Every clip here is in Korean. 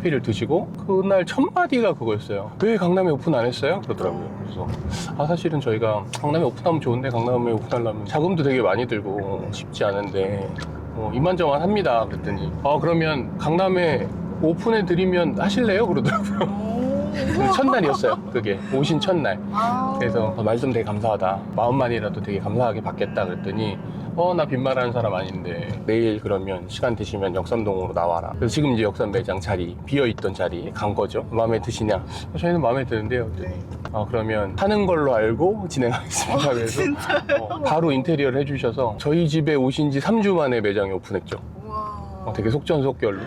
커피를 드시고 그날 첫 마디가 그거였어요. 왜 강남에 오픈 안 했어요? 그러더라고요. 그래서 아 사실은 저희가 강남에 오픈하면 좋은데 강남에 오픈하려면 자금도 되게 많이 들고 쉽지 않은데 뭐 이만저만 합니다. 그랬더니 아 그러면 강남에 오픈해 드리면 하실래요? 그러더라고요. 첫날이었어요. 그게 오신 첫날. 아. 그래서 어, 말씀 되게 감사하다. 마음만이라도 되게 감사하게 받겠다 그랬더니 어 나 빈말하는 사람 아닌데 내일 그러면 시간 되시면 역삼동으로 나와라. 그래서 지금 이제 역삼 매장 자리 비어 있던 자리에 간 거죠. 마음에 드시냐? 어, 저희는 마음에 드는데요. 그랬더니 아 그러면 하는 걸로 알고 진행하겠습니다. 그래서 어, 바로 인테리어를 해주셔서 저희 집에 오신 지 3주 만에 매장이 오픈했죠. 우와. 어, 되게 속전속결로.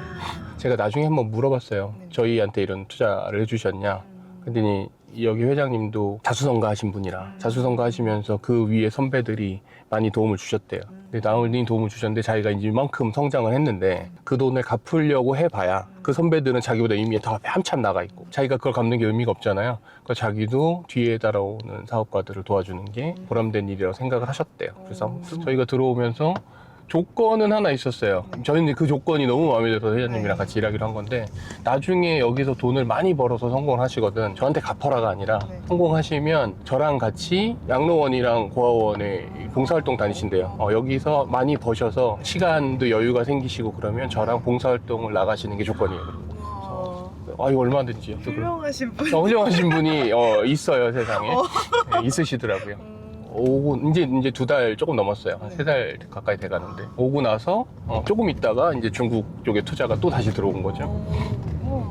제가 나중에 한번 물어봤어요. 네. 저희한테 이런 투자를 해주셨냐? 그랬더니 여기 회장님도 자수성가 하신 분이라 자수성가 하시면서 그 위에 선배들이 많이 도움을 주셨대요. 근데 나은이 도움을 주셨는데 자기가 이제 이만큼 성장을 했는데 그 돈을 갚으려고 해봐야 그 선배들은 자기보다 이미 더 한참 나가 있고 자기가 그걸 갚는 게 의미가 없잖아요. 그러니까 자기도 뒤에 따라오는 사업가들을 도와주는 게 보람된 일이라고 생각을 하셨대요. 그래서 저희가 들어오면서 조건은 하나 있었어요. 저희는 그 조건이 너무 마음에 들어서 회장님이랑 같이 일하기로 한 건데 나중에 여기서 돈을 많이 벌어서 성공을 하시거든 저한테 갚아라가 아니라 네. 성공하시면 저랑 같이 양로원이랑 고아원에 봉사활동 다니신대요. 어, 여기서 많이 버셔서 시간도 여유가 생기시고 그러면 저랑 봉사활동을 나가시는 게 조건이에요. 아 이거 그럼. 훌륭하신 분. 어, 훌륭하신 분이 어, 있어요 세상에 어. 네, 있으시더라고요. 음. 오고 이제 이제 두 달 조금 넘었어요. 한 세 달 가까이 돼 가는데 오고 나서 어, 조금 있다가 이제 중국 쪽에 투자가 또 다시 들어온 거죠. 어.